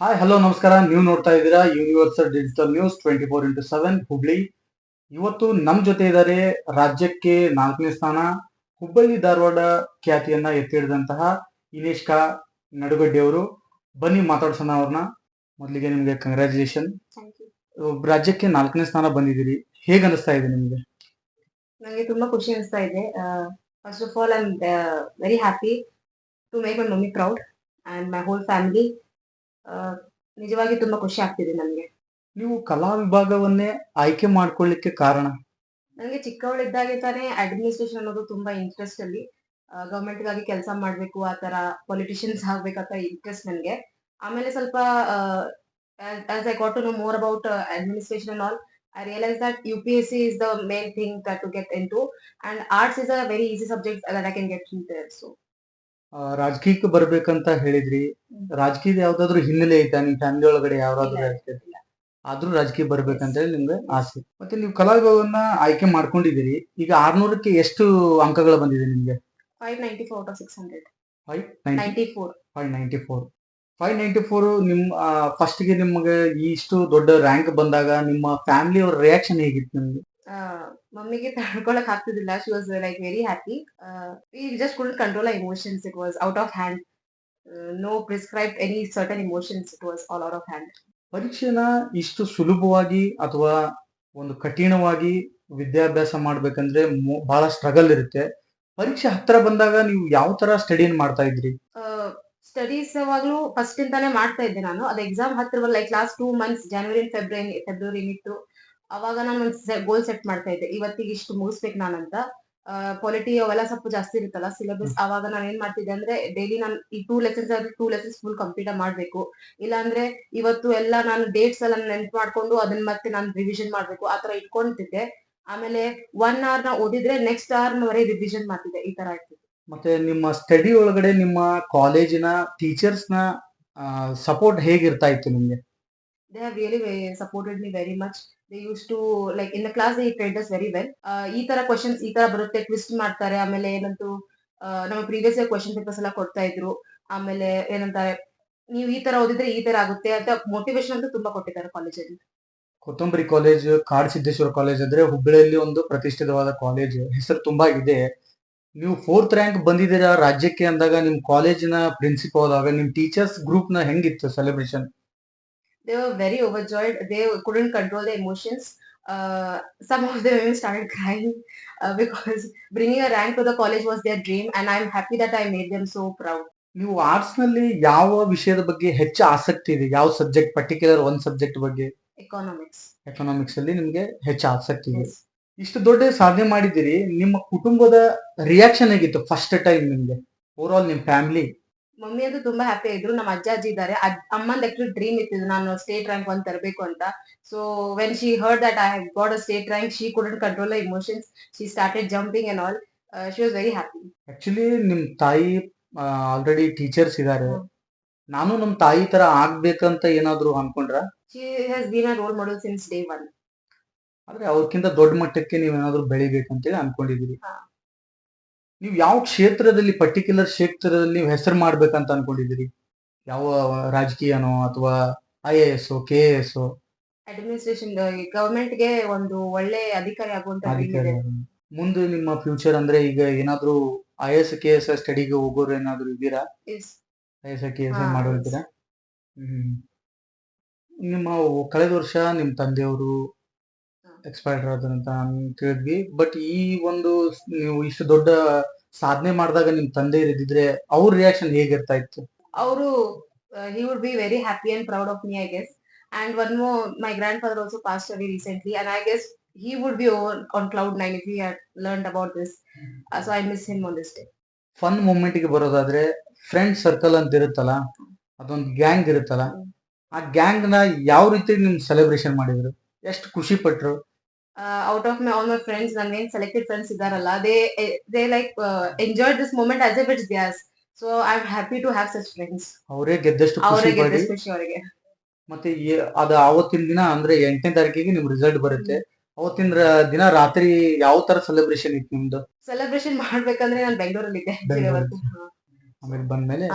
Hi hello ನಮಸ್ಕಾರ. ನೀವು ನೋಡ್ತಾ ಇದ್ದೀರಾ universal digital news twenty four into seven Hubli. ಇವತ್ತು ನಮ್ಮ ಜೊತೆ ಇದ್ದಾರೆ ರಾಜ್ಯಕ್ಕೆ ನಾಲ್ಕನೇ ಸ್ಥಾನ ಹುಬ್ಬಳ್ಳಿ ಧಾರವಾಡ ಖ್ಯಾತಿಯನ್ನ ಎತ್ತಿ ಹಿಡಿದಂತಹ ಇನೇಶ್ಕಾ ನಡುಗಡ್ಡಿ ಅವರು. ಬನ್ನಿ ಮಾತಾಡ್ಸೋಣ ಅವ್ರನ್ನ. ಮೊದಲಿಗೆ ನಿಮ್ಗೆ ಕಂಗ್ರ್ಯಾಚುಲೇಷನ್ ರಾಜ್ಯಕ್ಕೆ ನಾಲ್ಕನೇ ಸ್ಥಾನ ಬಂದಿದ್ದೀರಿ. ಹೇಗೆ ಅನಿಸ್ತಾ ಇದೆ ನಿಮ್ಗೆ? ನನಗೆ ತುಂಬಾ ಖುಷಿ ಅನಿಸ್ತಾ ಇದೆ. First of all I very happy to make my mummy proud and my whole family ನಿಜವಾಗಿ ತುಂಬಾ ಖುಷಿ ಆಗ್ತಿದೆ ನನಗೆ. ನೀವು ಕಲಾ ವಿಭಾಗವನ್ನೇ ಆಯ್ಕೆ ಮಾಡ್ಕೊಳ್ಳಿಕ್ಕೆ ಕಾರಣ? ನನಗೆ ಚಿಕ್ಕವಳಿದ್ದಾಗೆ ತಾನೇ ಅಡ್ಮಿನಿಸ್ಟ್ರೇಷನ್ ಅನ್ನೋದು ತುಂಬಾ ಇಂಟ್ರೆಸ್ಟ್ ಅಲ್ಲಿ. ಗವರ್ಮೆಂಟ್ಗಾಗಿ ಕೆಲಸ ಮಾಡ್ಬೇಕು ಆ ತರ ಪೊಲಿಟಿಷಿಯನ್ಸ್ ಆಗ್ಬೇಕಂತ ಇಂಟ್ರೆಸ್ಟ್ ನನಗೆ. ಆಮೇಲೆ ಸ್ವಲ್ಪ as I got to know more about administration and all I realise that U P S C is the main thing that to get in to and arts is a very easy subject that I can get in there so ರಾಜಕೀಯಕ್ಕೆ ಬರ್ಬೇಕಂತ ಹೇಳಿದ್ರಿ. ರಾಜಕೀಯದ ಯಾವ್ದಾದ್ರು ಹಿನ್ನೆಲೆ ಐತಾ? ನಿಮ್ family ಒಳಗಡೆ ಯಾವ್ದಾದ್ರು ಆದ್ರೂ ರಾಜಕೀಯ ಬರ್ಬೇಕಂತ ಹೇಳಿ ನಿಮ್ಗೆ ಆಸೆ. ಮತ್ತೆ ನೀವು ಕಲಾ ವಿಭಾಗವನ್ನ ಆಯ್ಕೆ ಮಾಡ್ಕೊಂಡಿದ್ದೀರಿ. ಈಗ ಆರ್ನೂರಕ್ಕೆ ಎಷ್ಟು ಅಂಕಗಳು ಬಂದಿದೆ ನಿಮ್ಗೆ? Five ninety four six hundred five ninety four five ninety four five ninety four ನಿಮ್ ಫಸ್ಟ್ಗೆ ನಿಮ್ಗೆ ಇಷ್ಟು ದೊಡ್ಡ ರ್ಯಾಂಕ್ ಬಂದಾಗ ನಿಮ್ಮ ಫ್ಯಾಮಿಲಿ ಅವ್ರ ರಿಯಾಕ್ಷನ್ ಹೇಗಿತ್ತು ನಿಮ್ಗೆ? ಮಮ್ಮಿಗೆ ತಡ್ಕೊಳಕ್ ಆಗ್ತಿದ್ದಿಲ್ಲ. She was like very happy just could control emotions it was out of hand no prescribe any certain emotions it was all out of hand ಪರೀಕ್ಷೆನ ಇಷ್ಟು ಸುಲಭವಾಗಿ ಅಥವಾ ಒಂದು ಕಠಿಣವಾಗಿ ವಿದ್ಯಾಭ್ಯಾಸ ಮಾಡ್ಬೇಕಂದ್ರೆ ಬಹಳ ಸ್ಟ್ರಗಲ್ ಇರುತ್ತೆ. ಪರೀಕ್ಷೆ ಹತ್ರ ಬಂದಾಗ ನೀವು ಯಾವ ತರ ಸ್ಟಡಿನ್ ಮಾಡ್ತಾ ಇದ್ರಿ? ಸ್ಟಡೀಸ್ ಯಾವಾಗ್ಲೂ ಫಸ್ಟ್ ಇಂದಾನೆ ಮಾಡ್ತಾ ಇದ್ದೆ ನಾನು. ಅದು ಎಕ್ಸಾಮ್ ಹತ್ರ like last two months January February February ಏನಿತ್ತು ಅವಾಗ ನಾನು ಒಂದು ಗೋಲ್ ಸೆಟ್ ಮಾಡ್ತಾ ಇದ್ದೆ. ಇವತ್ತಿಗೆ ಇಷ್ಟು ಮುಗಿಸ್ಬೇಕು ನಾನಂತ ಪೊಲಿಟಿ ಅವೆಲ್ಲ ಸ್ವಲ್ಪ ಜಾಸ್ತಿ ಇರುತ್ತಲ್ಲ ಸಿಲೆಬಸ್ ಅವಾಗ ನಾನು ಏನ್ ಮಾಡ್ತಿದ್ದೆ ಅಂದ್ರೆ ಡೈಲಿ ನಾನು ಈ ಟೂ ಲೆಸನ್ಸ್ ಆದ್ರೆ ಟೂ ಲೆಸನ್ಸ್ ಫುಲ್ ಕಂಪ್ಲೀಟ್ ಮಾಡ್ಬೇಕು. ಇಲ್ಲಾಂದ್ರೆ ಇವತ್ತು ಎಲ್ಲ ನಾನು ಡೇಟ್ಸ್ ಎಲ್ಲ ನೆನ್ಪು ಮಾಡ್ಕೊಂಡು ಅದನ್ನ ಮತ್ತೆ ನಾನು ರಿವಿಷನ್ ಮಾಡ್ಬೇಕು. ಆತರ ಇಟ್ಕೊಂತಿದ್ದೆ ಆಮೇಲೆ ಒನ್ ಅವರ್ನ ಓದಿದ್ರೆ ನೆಕ್ಸ್ಟ್ ಅವರ್ ವರೆ ರಿವಿಷನ್ ಮಾಡ್ತಿದ್ದೆ. ಈ ತರ ಇರ್ತಿದ್ದೆ ಮತ್ತೆ ನಿಮ್ಮ ಸ್ಟಡಿ ಒಳಗಡೆ ನಿಮ್ಮ ಕಾಲೇಜಿನ ಟೀಚರ್ಸ್ನ ಸಪೋರ್ಟ್ ಹೇಗಿರ್ತಾ ಇತ್ತು ನಿಮ್ಗೆ? They have really supported me very very much used to like in the class they they us very well ಈ ತರ ಕ್ವಶನ್ಸ್ ಈ ತರ ಬರುತ್ತೆ ಟ್ವಿಸ್ಟ್ ಮಾಡ್ತಾರೆ, ಆಮೇಲೆ ಏನಂತೂ ನಮ್ಮ ಪ್ರೀವಿಯಸ್ ಇಯರ್ ಕ್ವಶನ್ ಪೇಪರ್ಸ್ ಎಲ್ಲ ಕೊಡ್ತಾ ಇದ್ರು. ಆಮೇಲೆ ಏನಂತಾರೆ, ನೀವು ಈ ತರ ಓದಿದ್ರೆ ಈ ತರ ಆಗುತ್ತೆ ಅಂತ ಮೋಟಿವೇಶನ್ ಅಂತ ತುಂಬಾ ಕೊಟ್ಟಿದ್ದಾರೆ ಕಾಲೇಜಲ್ಲಿ ಕೊತ್ತಂಬರಿ ಕಾಲೇಜ್ ಕಾಡ್ ಸಿದ್ದೇಶ್ವರ ಕಾಲೇಜ್ ಅಂದ್ರೆ ಹುಬ್ಬಳ್ಳಿಯಲ್ಲಿ ಒಂದು ಪ್ರತಿಷ್ಠಿತವಾದ ಕಾಲೇಜ್ ಹೆಸರು ತುಂಬಾ ಇದೆ. ನೀವು ಫೋರ್ತ್ ರ್ಯಾಂಕ್ ಬಂದಿದ್ದೀರಾ ರಾಜ್ಯಕ್ಕೆ ಅಂದಾಗ ನಿಮ್ ಕಾಲೇಜಿನ ಪ್ರಿನ್ಸಿಪಲ್ ಆಗ ನಿಮ್ ಟೀಚರ್ಸ್ ಗ್ರೂಪ್ನ ಹೆಂಗಿತ್ತು celebration they were very overjoyed they couldn't control their emotions uh, some of them even started crying uh, because bringing a rank to the college was their dream and i'm happy that i made them so proud ನೀವು ಆರ್ಟ್ಸ್ನಲ್ಲಿ ಯಾವ ವಿಷಯದ ಬಗ್ಗೆ ಹೆಚ್ಚು ಆಸಕ್ತಿ ಇದೆ ಯಾವ subject particular ಒಂದ್ subject ಬಗ್ಗೆ economics ಎಕನಾಮಿಕ್ಸ್ ಅಲ್ಲಿ ನಿಮ್ಗೆ ಹೆಚ್ಚು ಆಸಕ್ತಿ ಇದೆ ಇಷ್ಟು ದೊಡ್ಡ ಸಾಧನೆ ಮಾಡಿದ್ದೀರಿ ನಿಮ್ಮ ಕುಟುಂಬದ ರಿಯಾಕ್ಷನ್ ಹೇಗಿತ್ತು ಫಸ್ಟ್ ಟೈಮ್ ನಿಮ್ಗೆ ಓವರ್ ಆಲ್ ನಿಮ್ ಫ್ಯಾಮಿಲಿ ಮಮ್ಮಿ ಅದು ತುಂಬಾ ಹ್ಯಾಪಿ ಇದ್ರು ನಮ್ಮ ಅಜ್ಜ ಅಜ್ಜಿ ಇದ್ದಾರೆ ಅಮ್ಮಂದ್ ಆಕ್ಚುಲಿ ಡ್ರೀಮ್ ಇತ್ತು ನಾನು ಸ್ಟೇಟ್ ರ್ಯಾಂಕ್ ಒಂದ್ ತರಬೇಕು ಅಂತ. So when she heard that I got got a state rank she couldn't control emotions she started jumping and all she was very happy actually ನಿಮ್ ತಾಯಿ ಆಲ್ರೆಡಿ ಟೀಚರ್ಸ್ ಇದಾರೆ. ನಾನು ನಮ್ ತಾಯಿ ತರ ಆಗ್ಬೇಕಂತ ಏನಾದ್ರು ಅನ್ಕೊಂಡ್ರ? She has been a role model since day one ಆದ್ರೆ ಅವ್ರಕ್ಕಿಂತ ದೊಡ್ಡ ಮಟ್ಟಕ್ಕೆ ನೀವ್ ಏನಾದ್ರು ಬೆಳಿಬೇಕಂತೇಳಿ ಅನ್ಕೊಂಡಿದೀರಿ. ನೀವು ಯಾವ ಕ್ಷೇತ್ರದಲ್ಲಿ ಪರ್ಟಿಕ್ಯುಲರ್ ಕ್ಷೇತ್ರದಲ್ಲಿ ನೀವು ಹೆಸರು ಮಾಡ್ಬೇಕಂತ ಅನ್ಕೊಂಡಿದ್ದೀರಿ? ಯಾವ ರಾಜಕೀಯನೋ ಅಥವಾ I A S K A S administration ಗವರ್ಮೆಂಟ್ಗೆ ಒಂದು ಒಳ್ಳೆ ಅಧಿಕಾರಿ ಆಗುವಂತ ಅಧಿಕಾರಿ ಮುಂದೆ ನಿಮ್ಮ ಫ್ಯೂಚರ್ ಅಂದ್ರೆ ಈಗ ಏನಾದ್ರೂ ಐ ಎಸ್ ಕೆ ಎಸ್ ಸ್ಟಡಿಗೆ ಹೋಗೋರು ಏನಾದ್ರು ಇದ್ದೀರಾ. ಐ ಎಸ್ ಕೆ ಎಸ್ ಮಾಡೋರು ಇದ್ದೀರಾ ಹ್ಮ್. ನಿಮ್ಮ ಕಳೆದ ವರ್ಷ ನಿಮ್ ತಂದೆಯವರು ಹಾ. ಎಕ್ಸ್ಪೈರ್ಡ್ ಆದ್ರಂತ ಕೇಳಿದ್ವಿ ಬಟ್ ಈ ಒಂದು ನೀವು ಇಷ್ಟು ದೊಡ್ಡ ಸಾಧನೆ ಮಾಡಿದಾಗ ನಿಮ್ ತಂದೆ ಇದ್ದಿದ್ರೆ ಅವ್ರ ರಿಯಾಕ್ಷನ್ ಹೇಗಿರ್ತಾ ಇತ್ತು ಅವರು he would be very happy and proud of me I guess. And one ಮೋ my grandfather father passed away recently and i guess he would be over on cloud nine if he had learned about this. Uh, so i miss him on this day. Fun ಮೂಮೆಂಟ್ಗೆ ಬರೋದಾದ್ರೆ friend circle ಅಂತ ಇರುತ್ತಲ್ಲ ಅದೊಂದು gang ಇರುತ್ತಲ್ಲ ಆ ಗ್ಯಾಂಗ್ನ ಯಾವ ರೀತಿ ನಿಮ್ celebration ಮಾಡಿದ್ರು? ಎಷ್ಟು ಖುಷಿ ಪಟ್ರು. Out of my all my friends friends selected friends ಇದಾರಲ್ಲ they they like enjoy this moment as as if guess so so i'm happy to have such friends. ಅವರೇ ಗೆದ್ದಷ್ಟು ಖುಷಿ ಅವರಿಗೆ ಪಡಿ ಖುಷಿ ಅವರಿಗೆ. ಮತ್ತೆ ಅದು ಅವತ್ತಿನ ದಿನ ಅಂದ್ರೆ ಎಂಟನೇ ತಾರೀಕಿಗೆ ನಿಮ್ ರಿಸಲ್ಟ್ ಬರುತ್ತೆ. ಅವತ್ತಿನ ದಿನ ರಾತ್ರಿ ಯಾವ ತರ ಸೆಲೆಬ್ರೇಷನ್ ಇತ್ತು ನಿಮ್ದು? ಸೆಲೆಬ್ರೇಷನ್ ಮಾಡ್ಬೇಕಂದ್ರೆ ನಾನು ಬೆಂಗಳೂರಲ್ಲಿ ಇದ್ದೆ ಆಮೇಲೆ ಬಂದ್ಮೇಲೆ?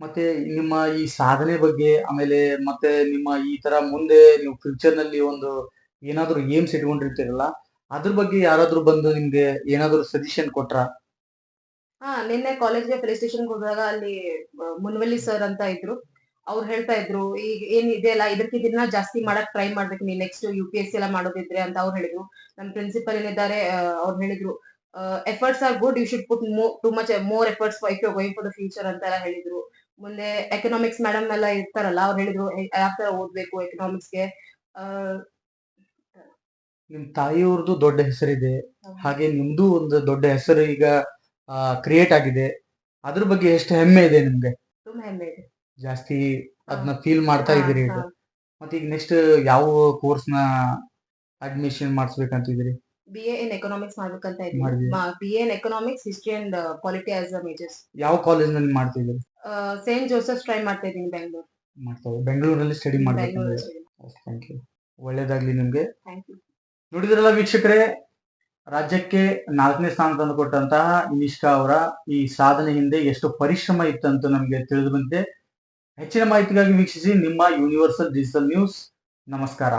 ಮತ್ತೆ ನಿಮ್ಮ ಈ ಸಾಧನೆ ಬಗ್ಗೆ, ಆಮೇಲೆ ಮತ್ತೆ ನಿಮ್ಮ ಈ ತರ ಮುಂದೆ ನೀವು ಫ್ಯೂಚರ್ನಲ್ಲಿ ಒಂದು ಏನಾದ್ರು ಏಮ್ಸ್ ಇಟ್ಕೊಂಡಿರ್ತೀರಲ್ಲ, ಅದ್ರ ಬಗ್ಗೆ ಯಾರಾದ್ರೂ ಬಂದು ನಿಮ್ಗೆ ಏನಾದ್ರು ಸಜೆಷನ್ ಕೊಟ್ರ? ಹಾ, ನಿನ್ನೆ ಕಾಲೇಜ್ಗೆ ಪ್ಲೇ ಸ್ಟೇಷನ್ ಹೋದಾಗ ಅಲ್ಲಿ ಮುನ್ವಲ್ಲಿ ಸರ್ ಅಂತ ಇದ್ರು. ಅವ್ರು ಹೇಳ್ತಾ ಇದ್ರು, ಈಗ ಏನ್ ಇದೆಯಲ್ಲ ಇದಕ್ಕಿದನ್ನ ಜಾಸ್ತಿ ಮಾಡಕ್ ಟ್ರೈ ಮಾಡ್ಬೇಕು, ನೀನ್ next U P S C ಎಲ್ಲ ಮಾಡೋದಿದ್ರೆ, ಅಂತ ಅವ್ರು ಹೇಳಿದ್ರು. ನಮ್ ಪ್ರಿನ್ಸಿಪಲ್ ಏನಿದ್ದಾರೆ ಅವ್ರು ಹೇಳಿದ್ರು efforts are good you should put too much more efforts you going for the future ಅಂತ ಎಲ್ಲ ಹೇಳಿದ್ರು. ಮುಂದೆ ಎಕನಾಮಿಕ್ಸ್ ಮೇಡಮ್ ಎಲ್ಲ ಇರ್ತಾರಲ್ಲ ಅವ್ರು ಹೇಳಿದ್ರು ಯಾವ ತರ ಓದ್ಬೇಕು ಎಕನಾಮಿಕ್ಸ್ಗೆ ನಿಮ್ ತಾಯಿಯವ್ರದ್ದು ದೊಡ್ಡ ಹೆಸರಿದೆ. ಹಾಗೆ ನಿಮ್ದು ಒಂದು ದೊಡ್ಡ ಹೆಸರು ಈಗ ಕ್ರಿಯೇಟ್ ಆಗಿದೆ. ಅದ್ರ ಬಗ್ಗೆ ಎಷ್ಟು ಹೆಮ್ಮೆ ಇದೆ ನಿಮ್ಗೆ? ತುಂಬಾ ಹೆಮ್ಮೆ ಇದೆ. ಜಾಸ್ತಿ ಅದನ್ನ ಫೀಲ್ ಮಾಡ್ತಾ ಇದ್ದೀರಿ ಈಗ ಮತ್ತೆ ಈಗ ನೆಕ್ಸ್ಟ್ ಯಾವ ಕೋರ್ಸ್ನ ಅಡ್ಮಿಷನ್ ಮಾಡಿಸ್ಬೇಕಂತಿದ್ದೀರಿ ಬಿ ಎ ಇನ್ ಎಕನಾಮಿಕ್ಸ್ ಮಾಡ್ಬೇಕಂತ B A in economics history and polity as a majors ಯಾವ ಕಾಲೇಜ್ನಲ್ಲಿ ಮಾಡ್ತಿದ್ದೀರಿ ಸೇಂಟ್ ಜೋಸೆಫ್ ಟ್ರೈ ಮಾಡ್ತಾ ಇದ್ದೀನಿ ಬೆಂಗಳೂರು ಮಾಡ್ತಾ ಬೆಂಗಳೂರಲ್ಲಿ ಸ್ಟಡಿ ಮಾಡ್ಬೇಕಂದ್ರೆ ಥ್ಯಾಂಕ್ ಯು ಒಳ್ಳೇದಾಗ್ಲಿ ನಿಮ್ಗೆ. ಥ್ಯಾಂಕ್ ಯು ನೋಡಿದ್ರಲ್ಲ ವೀಕ್ಷಕರೇ ರಾಜ್ಯಕ್ಕೆ ನಾಲ್ಕನೇ ಸ್ಥಾನ ತಂದು ಕೊಟ್ಟಂತಹ ನಿಷ್ಕಾ ಅವರ ಈ ಸಾಧನೆ ಹಿಂದೆ ಎಷ್ಟು ಪರಿಶ್ರಮ ಇತ್ತಂತ ನಮಗೆ ತಿಳಿದು ಬಂದಿದೆ. ಹೆಚ್ಚಿನ ಮಾಹಿತಿಗಾಗಿ ವೀಕ್ಷಿಸಿ ನಿಮ್ಮ ಯೂನಿವರ್ಸಲ್ ಡಿಜಿಟಲ್ ನ್ಯೂಸ್ ನಮಸ್ಕಾರ.